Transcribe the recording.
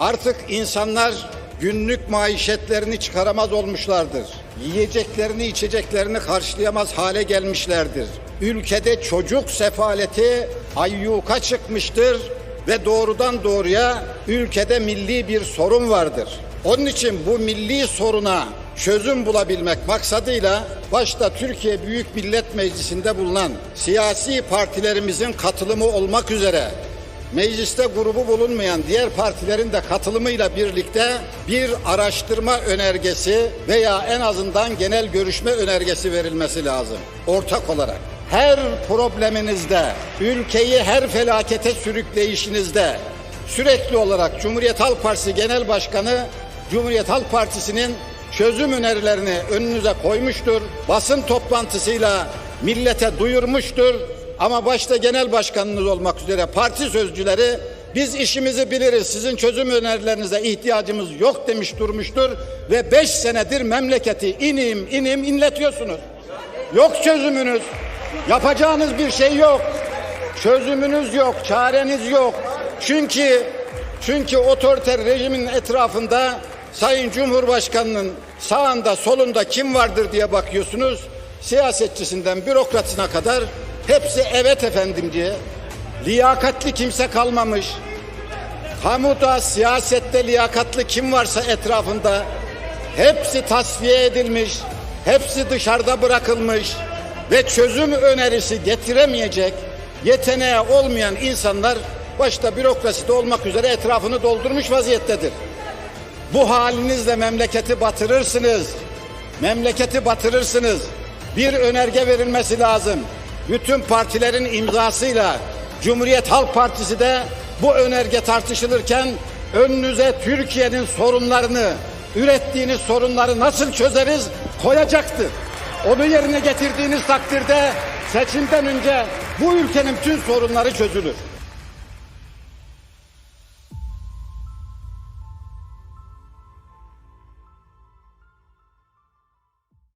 Artık insanlar günlük maişetlerini çıkaramaz olmuşlardır. Yiyeceklerini, içeceklerini karşılayamaz hale gelmişlerdir. Ülkede çocuk sefaleti ayyuka çıkmıştır ve doğrudan doğruya ülkede milli bir sorun vardır. Onun için bu milli soruna çözüm bulabilmek maksadıyla başta Türkiye Büyük Millet Meclisi'nde bulunan siyasi partilerimizin katılımı olmak üzere mecliste grubu bulunmayan diğer partilerin de katılımıyla birlikte bir araştırma önergesi veya en azından genel görüşme önergesi verilmesi lazım ortak olarak. Her probleminizde, ülkeyi her felakete sürükleyişinizde sürekli olarak Cumhuriyet Halk Partisi Genel Başkanı Cumhuriyet Halk Partisi'nin çözüm önerilerini önünüze koymuştur. Basın toplantısıyla millete duyurmuştur. Ama başta genel başkanınız olmak üzere parti sözcüleri biz işimizi biliriz sizin çözüm önerilerinize ihtiyacımız yok demiş durmuştur ve beş senedir memleketi inim inim inletiyorsunuz. Yok çözümünüz. Yapacağınız bir şey yok. Çözümünüz yok, çareniz yok. Çünkü çünkü otoriter rejimin etrafında Sayın Cumhurbaşkanının sağında solunda kim vardır diye bakıyorsunuz. Siyasetçisinden bürokratına kadar hepsi evet efendim diye. Liyakatli kimse kalmamış. Kamuda, siyasette liyakatlı kim varsa etrafında hepsi tasfiye edilmiş, hepsi dışarıda bırakılmış ve çözüm önerisi getiremeyecek yeteneği olmayan insanlar başta bürokraside olmak üzere etrafını doldurmuş vaziyettedir. Bu halinizle memleketi batırırsınız. Memleketi batırırsınız. Bir önerge verilmesi lazım. Bütün partilerin imzasıyla Cumhuriyet Halk Partisi de bu önerge tartışılırken önünüze Türkiye'nin sorunlarını, ürettiğiniz sorunları nasıl çözeriz koyacaktır. Onu yerine getirdiğiniz takdirde seçimden önce bu ülkenin tüm sorunları çözülür.